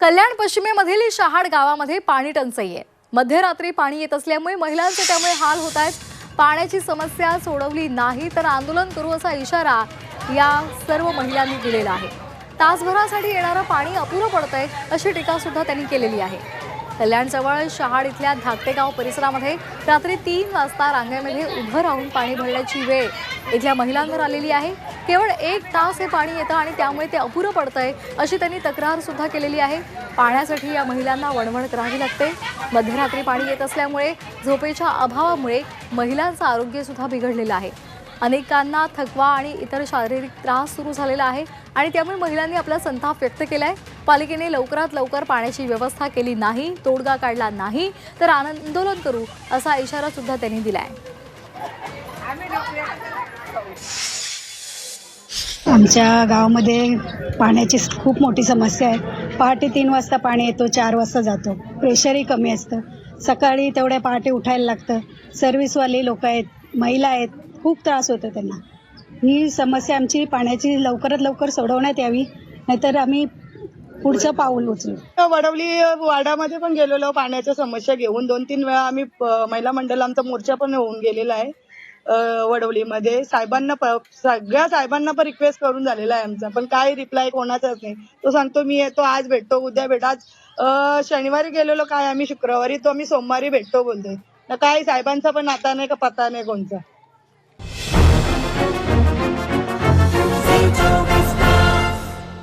कल्याण पश्चिमेमधील शहाड गावामध्ये पाणी टंचाई आहे. मध्यरात्री पाणी येत असल्यामुळे महिलांचे त्यामुळे हाल होत आहेत. पाण्याची समस्या सोडवली नाही तर आंदोलन करू असा इशारा या सर्व महिलांनी दिलेला आहे. तासभरासाठी येणारं पाणी अपुरं पडतंय अशी टीका सुद्धा त्यांनी केलेली आहे. कल्याणजवळ शहाड इथल्या धाकटेगाव परिसरामध्ये रात्री तीन वाजता रांगेमध्ये उभं राहून पाणी भरण्याची वेळ इथल्या महिलांवर आलेली आहे. केवळ एक तास हे पाणी येतं आणि त्यामुळे ते अपुरं पडतंय अशी त्यांनी तक्रार सुद्धा केलेली आहे. पाण्यासाठी या महिलांना वणवण करावी लागते. मध्यरात्री पाणी येत असल्यामुळे झोपेच्या अभावामुळे महिलांचं आरोग्य सुद्धा बिघडलेलं आहे. अनेकांना थकवा आणि इतर शारीरिक त्रास सुरू झालेला आहे आणि त्यामुळे महिलांनी आपला संताप व्यक्त केला आहे पालिकेने लवकरात लवकर पाण्याची व्यवस्था केली नाही तोडगा काढला नाही तर आंदोलन करू असा इशारा सुद्धा त्यांनी आहे आमच्या गावामध्ये पाण्याची खूप मोठी समस्या आहे. पहाटे तीन वाजता पाणी येतो चार वाजता जातो. प्रेशरही कमी असतं. सकाळी तेवढ्या पहाटे उठायला लागतं. सर्व्हिसवाले लोक आहेत महिला आहेत खूप त्रास होतो त्यांना. ही समस्या आमची पाण्याची लवकरात लवकर सोडवण्यात यावी नाहीतर आम्ही पुढचं पाऊल उचलू. वडवली वाडामध्ये पण गेलेलो. पाण्याच्या समस्या घेऊन दोन तीन वेळा आम्ही महिला मंडळ आमचा मोर्चा पण होऊन गेलेला आहे. वडवलीमध्ये साहेबांना सगळ्या साहेबांना पण रिक्वेस्ट करून झालेला आहे आमचा. पण काही रिप्लाय कोणाचाच नाही. तो सांगतो मी येतो आज भेटतो उद्या भेट. आज शनिवारी गेलेलो काय आम्ही? शुक्रवारी तो आम्ही सोमवारी भेटतो बोलतोय. तर काय साहेबांचा पण आता नाही का पत्ता नाही कोणचा.